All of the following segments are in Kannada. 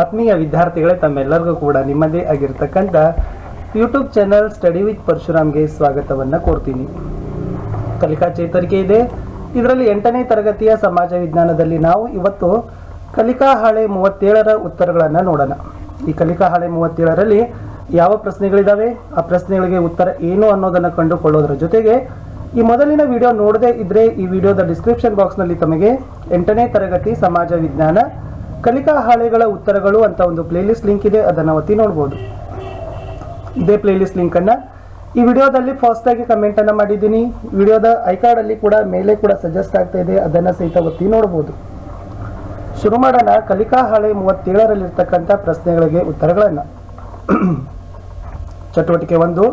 ಆತ್ಮೀಯ ವಿದ್ಯಾರ್ಥಿಗಳೇ ತಮ್ಮೆಲ್ಲರಿಗೂ ಕೂಡ ನಿಮ್ಮದೇ ಆಗಿರ್ತಕ್ಕಂಥ ಯೂಟ್ಯೂಬ್ ಚಾನಲ್ ಸ್ಟಡಿ ವಿತ್ ಪರಶುರಾಮ್ಗೆ ಸ್ವಾಗತವನ್ನು ಕೋರ್ತೀನಿ. ಕಲಿಕಾ ಚೇತರಿಕೆ ಇದೆ. ಇದರಲ್ಲಿ ಎಂಟನೇ ತರಗತಿಯ ಸಮಾಜ ವಿಜ್ಞಾನದಲ್ಲಿ ನಾವು ಇವತ್ತು ಕಲಿಕಾ ಹಾಳೆ ಮೂವತ್ತೇಳರ ಉತ್ತರಗಳನ್ನು ನೋಡೋಣ. ಈ ಕಲಿಕಾ ಹಾಳೆ ಮೂವತ್ತೇಳರಲ್ಲಿ ಯಾವ ಪ್ರಶ್ನೆಗಳಿದಾವೆ? ಆ ಪ್ರಶ್ನೆಗಳಿಗೆ ಉತ್ತರ ಏನು ಅನ್ನೋದನ್ನು ಕಂಡುಕೊಳ್ಳೋದ್ರ ಜೊತೆಗೆ ಈ ಮೊದಲಿನ ವಿಡಿಯೋ ನೋಡದೇ ಇದ್ರೆ ಈ ವಿಡಿಯೋದ ಡಿಸ್ಕ್ರಿಪ್ಷನ್ ಬಾಕ್ಸ್ನಲ್ಲಿ ತಮಗೆ ಎಂಟನೇ ತರಗತಿ ಸಮಾಜ ವಿಜ್ಞಾನ ಕಲಿಕಾ ಹಾಳೆಗಳ ಉತ್ತರಗಳು ಅಂತ ಒಂದು ಪ್ಲೇಲಿಸ್ಟ್ ಲಿಂಕ್ ಇದೆ, ಅದನ್ನು ಒತ್ತಿ ನೋಡ್ಬೋದು. ಇದೇ ಪ್ಲೇಲಿಸ್ಟ್ ಲಿಂಕ್ ಅನ್ನ ಈ ವಿಡಿಯೋದಲ್ಲಿ ಫಸ್ಟ್ ಆಗಿ ಕಮೆಂಟ್ ಅನ್ನ ಮಾಡಿದ್ದೀನಿ. ವಿಡಿಯೋದ ಐಕಾರ್ಡ್ ಅಲ್ಲಿ ಕೂಡ ಮೇಲೆ ಕೂಡ ಸಜೆಸ್ಟ್ ಆಗ್ತಾ ಇದೆ, ಅದನ್ನ ಸಹಿತ ಒತ್ತಿ ನೋಡ್ಬೋದು. ಶುರು ಮಾಡೋಣ. ಕಲಿಕಾ ಹಾಳೆ ಮೂವತ್ತೇಳರಲ್ಲಿರ್ತಕ್ಕಂಥ ಪ್ರಶ್ನೆಗಳಿಗೆ ಉತ್ತರಗಳನ್ನು. ಚಟುವಟಿಕೆ ಒಂದು.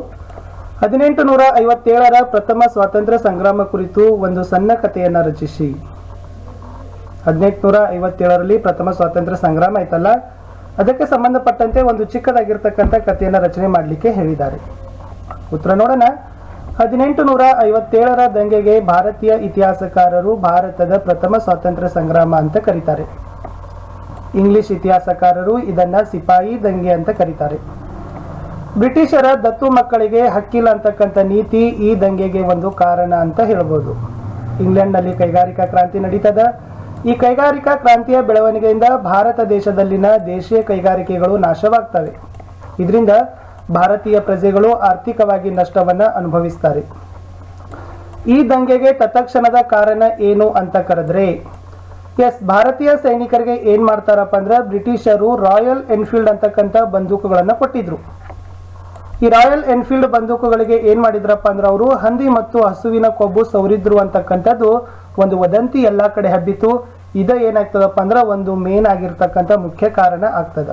ಹದಿನೆಂಟು ನೂರ ಐವತ್ತೇಳರ ಪ್ರಥಮ ಸ್ವಾತಂತ್ರ್ಯ ಸಂಗ್ರಾಮ ಕುರಿತು ಒಂದು ಸಣ್ಣ ಕಥೆಯನ್ನ ರಚಿಸಿ. ಹದಿನೆಂಟುನೂರ ಐವತ್ತೇಳರಲ್ಲಿ ಪ್ರಥಮ ಸ್ವಾತಂತ್ರ್ಯ ಸಂಗ್ರಾಮ ಆಯ್ತಲ್ಲ? ಅದಕ್ಕೆ ಸಂಬಂಧಪಟ್ಟಂತೆ ಒಂದು ಚಿಕ್ಕದಾಗಿರ್ತಕ್ಕಂಥ ಕಥೆಯನ್ನು ರಚನೆ ಮಾಡಲಿಕ್ಕೆ ಹೇಳಿದ್ದಾರೆ. ಉತ್ತರ ನೋಡೋಣ. ಹದಿನೆಂಟು ನೂರ ಐವತ್ತೇಳರ ದಂಗೆಗೆ ಭಾರತೀಯ ಇತಿಹಾಸಕಾರರು ಭಾರತದ ಪ್ರಥಮ ಸ್ವಾತಂತ್ರ್ಯ ಸಂಗ್ರಾಮ ಅಂತ ಕರೀತಾರೆ. ಇಂಗ್ಲಿಷ್ ಇತಿಹಾಸಕಾರರು ಇದನ್ನ ಸಿಪಾಯಿ ದಂಗೆ ಅಂತ ಕರೀತಾರೆ. ಬ್ರಿಟಿಷರ ದತ್ತು ಮಕ್ಕಳಿಗೆ ಹಕ್ಕಿಲ್ಲ ಅಂತಕ್ಕಂಥ ನೀತಿ ಈ ದಂಗೆಗೆ ಒಂದು ಕಾರಣ ಅಂತ ಹೇಳ್ಬೋದು. ಇಂಗ್ಲೆಂಡ್ನಲ್ಲಿ ಕೈಗಾರಿಕಾ ಕ್ರಾಂತಿ ನಡೀತದ. ಈ ಕೈಗಾರಿಕಾ ಕ್ರಾಂತಿಯ ಬೆಳವಣಿಗೆಯಿಂದ ಭಾರತ ದೇಶದಲ್ಲಿನ ದೇಶೀಯ ಕೈಗಾರಿಕೆಗಳು ನಾಶವಾಗ್ತವೆ. ಇದರಿಂದ ಭಾರತೀಯ ಪ್ರಜೆಗಳು ಆರ್ಥಿಕವಾಗಿ ನಷ್ಟವನ್ನ ಅನುಭವಿಸ್ತಾರೆ. ಈ ದಂಗೆಗೆ ತತ್ಕ್ಷಣದ ಕಾರಣ ಏನು ಅಂತ ಕರೆದ್ರೆ, ಎಸ್, ಭಾರತೀಯ ಸೈನಿಕರಿಗೆ ಏನ್ ಮಾಡ್ತಾರಪ್ಪ ಅಂದ್ರೆ ಬ್ರಿಟಿಷರು ರಾಯಲ್ ಎನ್ಫೀಲ್ಡ್ ಅಂತಕ್ಕಂಥ ಬಂದೂಕುಗಳನ್ನ ಕೊಟ್ಟಿದ್ರು. ಈ ರಾಯಲ್ ಎನ್ಫೀಲ್ಡ್ ಬಂದೂಕುಗಳಿಗೆ ಏನ್ ಮಾಡಿದ್ರಪ್ಪ ಅಂದ್ರೆ ಅವರು ಹಂದಿ ಮತ್ತು ಹಸುವಿನ ಕೊಬ್ಬು ಸೌರಿದ್ರು ಅಂತಕ್ಕಂಥದ್ದು ಒಂದು ವದಂತಿ ಎಲ್ಲಾ ಕಡೆ ಹಬ್ಬಿತು ಇದ ಏನಾಗ್ತದಪ್ಪ ಅಂದ್ರೆ ಒಂದು ಮೇನ್ ಆಗಿರ್ತಕ್ಕಂಥ ಮುಖ್ಯ ಕಾರಣ ಆಗ್ತದ.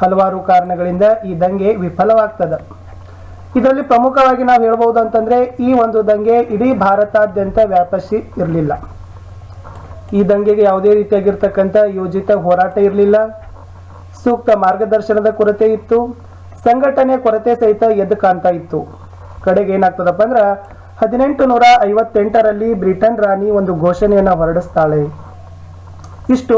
ಹಲವಾರು ಕಾರಣಗಳಿಂದ ಈ ದಂಗೆ ವಿಫಲವಾಗ್ತದ. ಇದರಲ್ಲಿ ಪ್ರಮುಖವಾಗಿ ನಾವು ಹೇಳ್ಬೋದು ಅಂತಂದ್ರೆ ಈ ಒಂದು ದಂಗೆ ಇಡೀ ಭಾರತಾದ್ಯಂತ ವ್ಯಾಪಿಸಿ ಇರಲಿಲ್ಲ. ಈ ದಂಗೆಗೆ ಯಾವುದೇ ರೀತಿಯಾಗಿರ್ತಕ್ಕಂಥ ಯೋಜಿತ ಹೋರಾಟ ಇರಲಿಲ್ಲ. ಸೂಕ್ತ ಮಾರ್ಗದರ್ಶನದ ಕೊರತೆ ಇತ್ತು. ಸಂಘಟನೆ ಕೊರತೆ ಸಹಿತ ಎದ್ದು ಕಾಣ್ತಾ ಇತ್ತು. ಕಡೆಗೆ ಏನಾಗ್ತದಪ್ಪ ಅಂದ್ರ ಹದಿನೆಂಟು ನೂರ ಐವತ್ತೆಂಟರಲ್ಲಿ ಬ್ರಿಟನ್ ರಾಣಿ ಒಂದು ಘೋಷಣೆಯನ್ನು ಹೊರಡಿಸ್ತಾಳೆ. ಇಷ್ಟು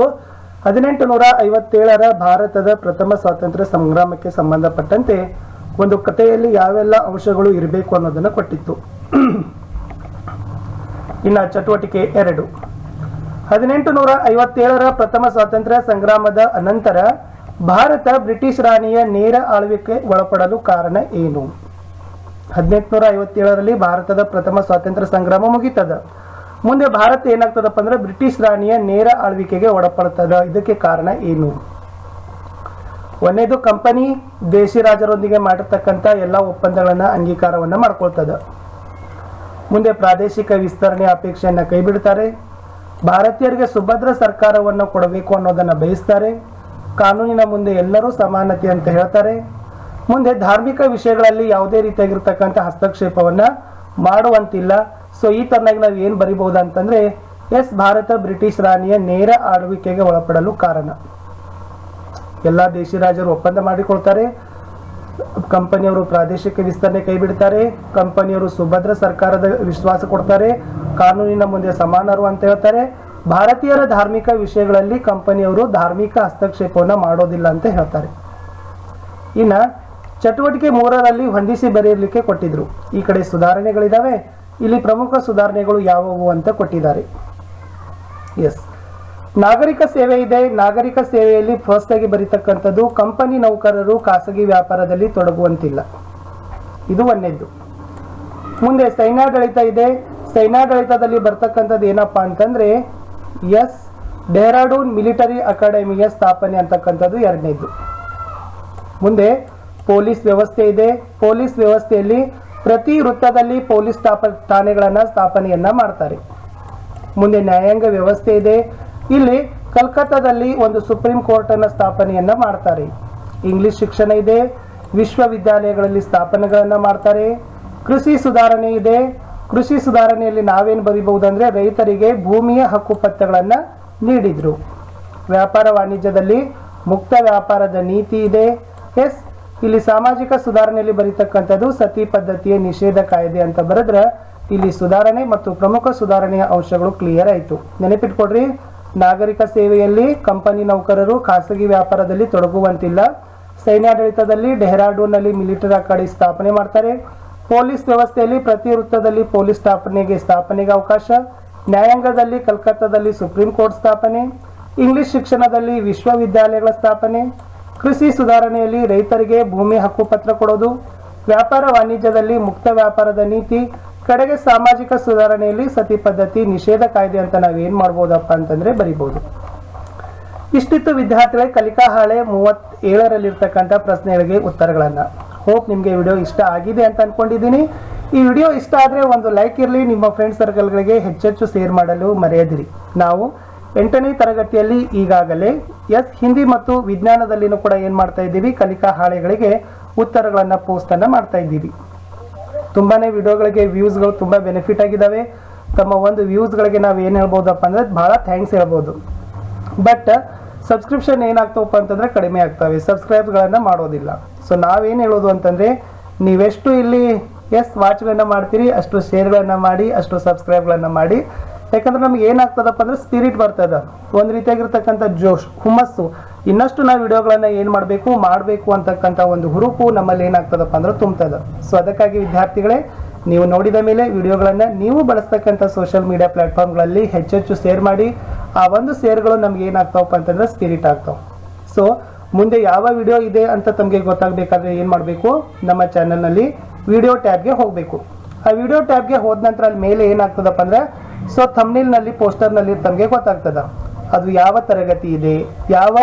ಹದಿನೆಂಟು ನೂರ ಐವತ್ತೇಳರ ಭಾರತದ ಪ್ರಥಮ ಸ್ವಾತಂತ್ರ್ಯ ಸಂಗ್ರಾಮಕ್ಕೆ ಸಂಬಂಧಪಟ್ಟಂತೆ ಒಂದು ಕಥೆಯಲ್ಲಿ ಯಾವೆಲ್ಲ ಅಂಶಗಳು ಇರಬೇಕು ಅನ್ನೋದನ್ನು ಕೊಟ್ಟಿತ್ತು. ಇನ್ನ ಚಟುವಟಿಕೆ ಎರಡು. ಹದಿನೆಂಟು ನೂರ ಐವತ್ತೇಳರ ಪ್ರಥಮ ಸ್ವಾತಂತ್ರ್ಯ ಸಂಗ್ರಾಮದ ಅನಂತರ ಭಾರತ ಬ್ರಿಟಿಷ್ ರಾಣಿಯ ನೇರ ಆಳ್ವಿಕೆ ಒಳಪಡಲು ಕಾರಣ ಏನು? ಹದಿನೆಂಟುನೂರ ಐವತ್ತೇಳರಲ್ಲಿ ಭಾರತದ ಪ್ರಥಮ ಸ್ವಾತಂತ್ರ್ಯ ಸಂಗ್ರಾಮ ಮುಗಿತದ. ಮುಂದೆ ಭಾರತ ಏನಾಗ್ತದಪ್ಪ ಅಂದ್ರೆ ಬ್ರಿಟಿಷ್ ರಾಣಿಯ ನೇರ ಆಳ್ವಿಕೆಗೆ ಒಳಪಡ್ತದ. ಇದಕ್ಕೆ ಕಾರಣ ಏನು? ಒಂದೇದು ಕಂಪನಿ ದೇಶಿ ರಾಜರೊಂದಿಗೆ ಮಾಡಿರ್ತಕ್ಕಂಥ ಎಲ್ಲ ಒಪ್ಪಂದಗಳನ್ನ ಅಂಗೀಕಾರವನ್ನ ಮಾಡ್ಕೊಳ್ತದ. ಮುಂದೆ ಪ್ರಾದೇಶಿಕ ವಿಸ್ತರಣೆ ಅಪೇಕ್ಷೆಯನ್ನ ಕೈಬಿಡ್ತಾರೆ. ಭಾರತೀಯರಿಗೆ ಸುಭದ್ರ ಸರ್ಕಾರವನ್ನು ಕೊಡಬೇಕು ಅನ್ನೋದನ್ನ ಬಯಸ್ತಾರೆ. ಕಾನೂನಿನ ಮುಂದೆ ಎಲ್ಲರೂ ಸಮಾನತೆ ಅಂತ ಹೇಳ್ತಾರೆ. ಮುಂದೆ ಧಾರ್ಮಿಕ ವಿಷಯಗಳಲ್ಲಿ ಯಾವುದೇ ರೀತಿಯಾಗಿರ್ತಕ್ಕಂಥ ಹಸ್ತಕ್ಷೇಪವನ್ನ ಮಾಡುವಂತಿಲ್ಲ. ಸೊ ಈ ತರನಾಗಿ ನಾವು ಏನು ಬರಿಬಹುದು ಅಂತಂದ್ರೆ ಎಸ್ ಭಾರತ ಬ್ರಿಟಿಷ್ ರಾಣಿಯ ನೇರ ಆಳ್ವಿಕೆಗೆ ಒಳಪಡಲು ಕಾರಣ. ಎಲ್ಲ ದೇಶಿ ರಾಜರು ಒಪ್ಪಂದ ಮಾಡಿಕೊಳ್ತಾರೆ. ಕಂಪನಿಯವರು ಪ್ರಾದೇಶಿಕ ವಿಸ್ತರಣೆ ಕೈಬಿಡ್ತಾರೆ. ಕಂಪನಿಯವರು ಸುಭದ್ರ ಸರ್ಕಾರದ ವಿಶ್ವಾಸ ಕೊಡ್ತಾರೆ. ಕಾನೂನಿನ ಮುಂದೆ ಸಮಾನರು ಅಂತ ಹೇಳ್ತಾರೆ. ಭಾರತೀಯರ ಧಾರ್ಮಿಕ ವಿಷಯಗಳಲ್ಲಿ ಕಂಪನಿಯವರು ಧಾರ್ಮಿಕ ಹಸ್ತಕ್ಷೇಪವನ್ನು ಮಾಡೋದಿಲ್ಲ ಅಂತ ಹೇಳ್ತಾರೆ. ಇನ್ನ ಚಟುವಟಿಕೆ ಮೂರರಲ್ಲಿ ಹೊಂದಿಸಿ ಬರೆಯಲಿಕ್ಕೆ ಕೊಟ್ಟಿದ್ರು. ಈ ಕಡೆ ಸುಧಾರಣೆಗಳಿದಾವೆ, ಇಲ್ಲಿ ಪ್ರಮುಖ ಸುಧಾರಣೆಗಳು ಯಾವುವು ಅಂತ ಕೊಟ್ಟಿದ್ದಾರೆ. ಎಸ್. ನಾಗರಿಕ ಸೇವೆ ಇದೆ, ನಾಗರಿಕ ಸೇವೆಯಲ್ಲಿ ಫಸ್ಟ್ ಆಗಿ ಬರೀತಕ್ಕಂಥದ್ದು ಕಂಪನಿ ನೌಕರರು ಖಾಸಗಿ ವ್ಯಾಪಾರದಲ್ಲಿ ತೊಡಗುವಂತಿಲ್ಲ. ಇದು ಒಂದೇದ್ದು. ಮುಂದೆ ಸೈನ್ಯಾಡಳಿತ ಇದೆ, ಸೈನ್ಯಾಡಳಿತದಲ್ಲಿ ಬರ್ತಕ್ಕಂಥದ್ದು ಏನಪ್ಪಾ ಅಂತಂದ್ರೆ ಎಸ್, ಡೆಹ್ರಾಡೂನ್ ಮಿಲಿಟರಿ ಅಕಾಡೆಮಿಯ ಸ್ಥಾಪನೆ ಅಂತಕ್ಕಂಥದ್ದು ಎರಡನೇದು. ಮುಂದೆ ಪೊಲೀಸ್ ವ್ಯವಸ್ಥೆ ಇದೆ. ಪೊಲೀಸ್ ವ್ಯವಸ್ಥೆಯಲ್ಲಿ ಪ್ರತಿ ವೃತ್ತದಲ್ಲಿ ಪೊಲೀಸ್ ಸ್ಥಾಪ, ಠಾಣೆಗಳನ್ನ ಸ್ಥಾಪನೆಯನ್ನ ಮಾಡ್ತಾರೆ. ಮುಂದೆ ನ್ಯಾಯಾಂಗ ವ್ಯವಸ್ಥೆ ಇದೆ. ಇಲ್ಲಿ ಕಲ್ಕತ್ತಾದಲ್ಲಿ ಒಂದು ಸುಪ್ರೀಂ ಕೋರ್ಟ್ ಅನ್ನ ಸ್ಥಾಪನೆಯನ್ನ ಮಾಡ್ತಾರೆ. ಇಂಗ್ಲಿಷ್ ಶಿಕ್ಷಣ ಇದೆ. ವಿಶ್ವವಿದ್ಯಾಲಯಗಳಲ್ಲಿ ಸ್ಥಾಪನೆಗಳನ್ನ ಮಾಡ್ತಾರೆ. ಕೃಷಿ ಸುಧಾರಣೆ ಇದೆ. ಕೃಷಿ ಸುಧಾರಣೆಯಲ್ಲಿ ನಾವೇನು ಬರಿಬಹುದಂದ್ರೆ ರೈತರಿಗೆ ಭೂಮಿಯ ಹಕ್ಕು ಪತ್ರಗಳನ್ನು ನೀಡಿದ್ರು. ವ್ಯಾಪಾರ ವಾಣಿಜ್ಯದಲ್ಲಿ ಮುಕ್ತ ವ್ಯಾಪಾರದ ನೀತಿ ಇದೆ. ಎಸ್ ಇಲ್ಲಿ ಸಾಮಾಜಿಕ ಸುಧಾರಣೆಯಲ್ಲಿ ಬರೀತಕ್ಕಂಥದ್ದು ಸತಿ ಪದ್ಧತಿಯ ನಿಷೇಧ ಕಾಯ್ದೆ ಅಂತ ಬರೆದ್ರೆ ಇಲ್ಲಿ ಸುಧಾರಣೆ ಮತ್ತು ಪ್ರಮುಖ ಸುಧಾರಣೆಯ ಅಂಶಗಳು ಕ್ಲಿಯರ್ ಆಯಿತು. ನೆನಪಿಟ್ಕೊಡ್ರಿ ನಾಗರಿಕ ಸೇವೆಯಲ್ಲಿ ಕಂಪನಿ ನೌಕರರು ಖಾಸಗಿ ವ್ಯಾಪಾರದಲ್ಲಿ ತೊಡಗುವಂತಿಲ್ಲ. ಸೈನ್ಯಾಡಳಿತದಲ್ಲಿ ಡೆಹ್ರಾಡೂನ್ನಲ್ಲಿ ಮಿಲಿಟರಿ ಅಕಾಡೆಮಿ ಸ್ಥಾಪನೆ ಮಾಡ್ತಾರೆ. ಪೊಲೀಸ್ ವ್ಯವಸ್ಥೆಯಲ್ಲಿ ಪ್ರತಿ ವೃತ್ತದಲ್ಲಿ ಪೊಲೀಸ್ ಸ್ಥಾಪನೆಗೆ ಸ್ಥಾಪನೆಗೆ ಅವಕಾಶ, ನ್ಯಾಯಾಂಗದಲ್ಲಿ ಕಲ್ಕತ್ತಾದಲ್ಲಿ ಸುಪ್ರೀಂ ಕೋರ್ಟ್ ಸ್ಥಾಪನೆ, ಇಂಗ್ಲಿಷ್ ಶಿಕ್ಷಣದಲ್ಲಿ ವಿಶ್ವವಿದ್ಯಾಲಯಗಳ ಸ್ಥಾಪನೆ, ಕೃಷಿ ಸುಧಾರಣೆಯಲ್ಲಿ ರೈತರಿಗೆ ಭೂಮಿ ಹಕ್ಕುಪತ್ರ ಕೊಡೋದು, ವ್ಯಾಪಾರ ವಾಣಿಜ್ಯದಲ್ಲಿ ಮುಕ್ತ ವ್ಯಾಪಾರದ ನೀತಿ, ಕಡೆಗೆ ಸಾಮಾಜಿಕ ಸುಧಾರಣೆಯಲ್ಲಿ ಸತಿ ಪದ್ಧತಿ ನಿಷೇಧ ಕಾಯ್ದೆ ಅಂತ ನಾವೇನ್ ಮಾಡ್ಬೋದಪ್ಪ ಅಂತಂದ್ರೆ ಬರಿಬಹುದು ಇಷ್ಟಿತ್ತು ವಿದ್ಯಾರ್ಥಿಗಳೇ ಕಲಿಕಾ ಹಾಳೆ ಮೂವತ್ತೇಳರಲ್ಲಿರ್ತಕ್ಕಂಥ ಪ್ರಶ್ನೆಗಳಿಗೆ ಉತ್ತರಗಳನ್ನ. ಹೋಪ್ ನಿಮಗೆ ವಿಡಿಯೋ ಇಷ್ಟ ಆಗಿದೆ ಅಂತ ಅನ್ಕೊಂಡಿದ್ದೀನಿ. ಈ ವಿಡಿಯೋ ಇಷ್ಟ ಆದರೆ ಒಂದು ಲೈಕ್ ಇರಲಿ, ನಿಮ್ಮ ಫ್ರೆಂಡ್ ಸರ್ಕಲ್ಗಳಿಗೆ ಹೆಚ್ಚೆಚ್ಚು ಶೇರ್ ಮಾಡಲು ಮರೆಯದಿರಿ. ನಾವು ಎಂಟನೇ ತರಗತಿಯಲ್ಲಿ ಈಗಾಗಲೇ ಎಸ್ ಹಿಂದಿ ಮತ್ತು ವಿಜ್ಞಾನದಲ್ಲಿನೂ ಕೂಡ ಏನು ಮಾಡ್ತಾ ಇದ್ದೀವಿ? ಕಲಿಕಾ ಹಾಳೆಗಳಿಗೆ ಉತ್ತರಗಳನ್ನು ಪೋಸ್ಟನ್ನು ಮಾಡ್ತಾ ಇದ್ದೀವಿ. ತುಂಬಾ ವಿಡಿಯೋಗಳಿಗೆ ವ್ಯೂಸ್ಗಳು ತುಂಬ ಬೆನಿಫಿಟ್ ಆಗಿದ್ದಾವೆ ತಮ್ಮ ಒಂದು ವ್ಯೂಸ್ಗಳಿಗೆ ನಾವು ಏನು ಹೇಳ್ಬೋದಪ್ಪ ಅಂದರೆ ಭಾಳ ಥ್ಯಾಂಕ್ಸ್ ಹೇಳ್ಬೋದು. ಬಟ್ ಸಬ್ಸ್ಕ್ರಿಪ್ಷನ್ ಏನಾಗ್ತವಪ್ಪ ಅಂತಂದರೆ ಕಡಿಮೆ ಆಗ್ತವೆ. ಸಬ್ಸ್ಕ್ರೈಬ್ಗಳನ್ನು ಮಾಡೋದಿಲ್ಲ. ಸೊ ನಾವೇನು ಹೇಳೋದು ಅಂತಂದರೆ, ನೀವೆಷ್ಟು ಇಲ್ಲಿ ಎಸ್ ವಾಚ್ಗಳನ್ನ ಮಾಡ್ತೀರಿ, ಅಷ್ಟು ಶೇರ್ಗಳನ್ನು ಮಾಡಿ, ಅಷ್ಟು ಸಬ್ಸ್ಕ್ರೈಬ್ಗಳನ್ನು ಮಾಡಿ. ಯಾಕಂದ್ರೆ ನಮ್ಗೆ ಏನಾಗ್ತದಪ್ಪ ಅಂದ್ರೆ ಸ್ಪಿರಿಟ್ ಬರ್ತದ. ಒಂದು ರೀತಿಯಾಗಿರ್ತಕ್ಕಂಥ ಜೋಶ್, ಹುಮ್ಮಸ್ಸು. ಇನ್ನಷ್ಟು ನಾವು ವಿಡಿಯೋಗಳನ್ನ ಏನು ಮಾಡಬೇಕು ಮಾಡಬೇಕು ಅಂತಕ್ಕಂಥ ಒಂದು ಹುರುಪು ನಮ್ಮಲ್ಲಿ ಏನಾಗ್ತದಪ್ಪ ಅಂದ್ರೆ ತುಂಬ್ತದ. ಸೊ ಅದಕ್ಕಾಗಿ ವಿದ್ಯಾರ್ಥಿಗಳೇ, ನೀವು ನೋಡಿದ ಮೇಲೆ ವಿಡಿಯೋಗಳನ್ನು ನೀವು ಬಳಸ್ತಕ್ಕಂಥ ಸೋಷಿಯಲ್ ಮೀಡಿಯಾ ಪ್ಲಾಟ್ಫಾರ್ಮ್ಗಳಲ್ಲಿ ಹೆಚ್ಚೆಚ್ಚು ಶೇರ್ ಮಾಡಿ. ಆ ಒಂದು ಶೇರ್ಗಳು ನಮ್ಗೆ ಏನಾಗ್ತಾವಪ್ಪ ಅಂತಂದ್ರೆ ಸ್ಪಿರಿಟ್ ಆಗ್ತಾವೆ. ಸೊ ಮುಂದೆ ಯಾವ ವಿಡಿಯೋ ಇದೆ ಅಂತ ತಮಗೆ ಗೊತ್ತಾಗಬೇಕಾದ್ರೆ ಏನು ಮಾಡಬೇಕು? ನಮ್ಮ ಚಾನಲ್ನಲ್ಲಿ ವಿಡಿಯೋ ಟ್ಯಾಬ್ಗೆ ಹೋಗಬೇಕು. ಆ ವಿಡಿಯೋ ಟ್ಯಾಬ್ಗೆ ಹೋದ ನಂತರ ಅಲ್ಲಿ ಮೇಲೆ ಏನಾಗ್ತದಪ್ಪ ಅಂದ್ರೆ ಸೊ ತಮ್ನಿಲ್ನಲ್ಲಿ ಪೋಸ್ಟರ್ನಲ್ಲಿ ತಮಗೆ ಗೊತ್ತಾಗ್ತದ. ಅದು ಯಾವ ತರಗತಿ ಇದೆ, ಯಾವ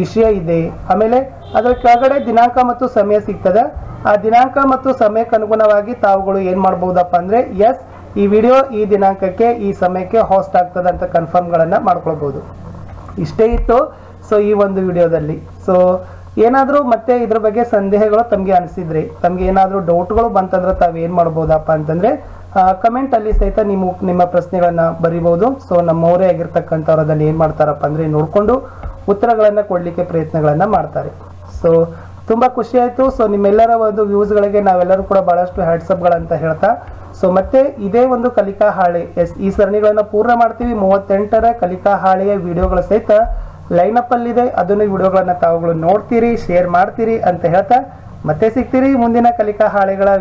ವಿಷಯ ಇದೆ, ಆಮೇಲೆ ಅದರ ಕೆಳಗಡೆ ದಿನಾಂಕ ಮತ್ತು ಸಮಯ ಸಿಗ್ತದೆ. ಆ ದಿನಾಂಕ ಮತ್ತು ಸಮಯಕ್ಕೆ ಅನುಗುಣವಾಗಿ ತಾವುಗಳು ಏನು ಮಾಡ್ಬೋದಪ್ಪ ಅಂದ್ರೆ ಎಸ್ ಈ ವಿಡಿಯೋ ಈ ದಿನಾಂಕಕ್ಕೆ, ಈ ಸಮಯಕ್ಕೆ ಹೋಸ್ಟ್ ಆಗ್ತದೆ ಅಂತ ಕನ್ಫರ್ಮ್ಗಳನ್ನು ಮಾಡ್ಕೊಳ್ಬೋದು. ಇಷ್ಟೇ ಇತ್ತು. ಸೊ ಈ ಒಂದು ವಿಡಿಯೋದಲ್ಲಿ. ಸೊ ಏನಾದರೂ ಮತ್ತೆ ಇದ್ರ ಬಗ್ಗೆ ಸಂದೇಹಗಳು ತಮಗೆ ಅನಿಸಿದ್ರಿ, ತಮಗೆ ಏನಾದರೂ ಡೌಟ್ಗಳು ಬಂತಂದ್ರೆ ತಾವು ಏನು ಮಾಡ್ಬೋದಪ್ಪ ಅಂತಂದರೆ ಕಮೆಂಟಲ್ಲಿ ಸಹಿತ ನಿಮ್ಮ ನಿಮ್ಮ ಪ್ರಶ್ನೆಗಳನ್ನು ಬರಿಬೋದು. ಸೊ ನಮ್ಮವರೇ ಆಗಿರ್ತಕ್ಕಂಥವ್ರು ಅದನ್ನು ಏನು ಮಾಡ್ತಾರಪ್ಪ ಅಂದರೆ ನೋಡಿಕೊಂಡು ಉತ್ತರಗಳನ್ನು ಕೊಡಲಿಕ್ಕೆ ಪ್ರಯತ್ನಗಳನ್ನು ಮಾಡ್ತಾರೆ. ಸೊ ತುಂಬ ಖುಷಿ ಸೊ ನಿಮ್ಮೆಲ್ಲರ ಒಂದು ವ್ಯೂಸ್ಗಳಿಗೆ ನಾವೆಲ್ಲರೂ ಕೂಡ ಭಾಳಷ್ಟು ಹ್ಯಾಟ್ಸಪ್ಗಳಂತ ಹೇಳ್ತಾ. ಸೊ ಮತ್ತೆ ಇದೇ ಒಂದು ಕಲಿಕಾ ಹಾಳೆ, ಎಸ್, ಈ ಸರಣಿಗಳನ್ನು ಪೂರ್ಣ ಮಾಡ್ತೀವಿ. ಮೂವತ್ತೆಂಟರ ಕಲಿಕಾ ಹಾಳೆಯ ವಿಡಿಯೋಗಳ ಸಹಿತ ಲೈನಪ್ ಅಲ್ಲಿದೆ. ಅದನ್ನು ವಿಡಿಯೋಗಳನ್ನ ತಾವುಗಳು ನೋಡ್ತೀರಿ ಶೇರ್ ಮಾಡ್ತೀರಿ ಅಂತ ಹೇಳ್ತಾ ಮತ್ತೆ ಸಿಗ್ತೀರಿ ಮುಂದಿನ ಕಲಿಕಾ ಹಾಳೆಗಳ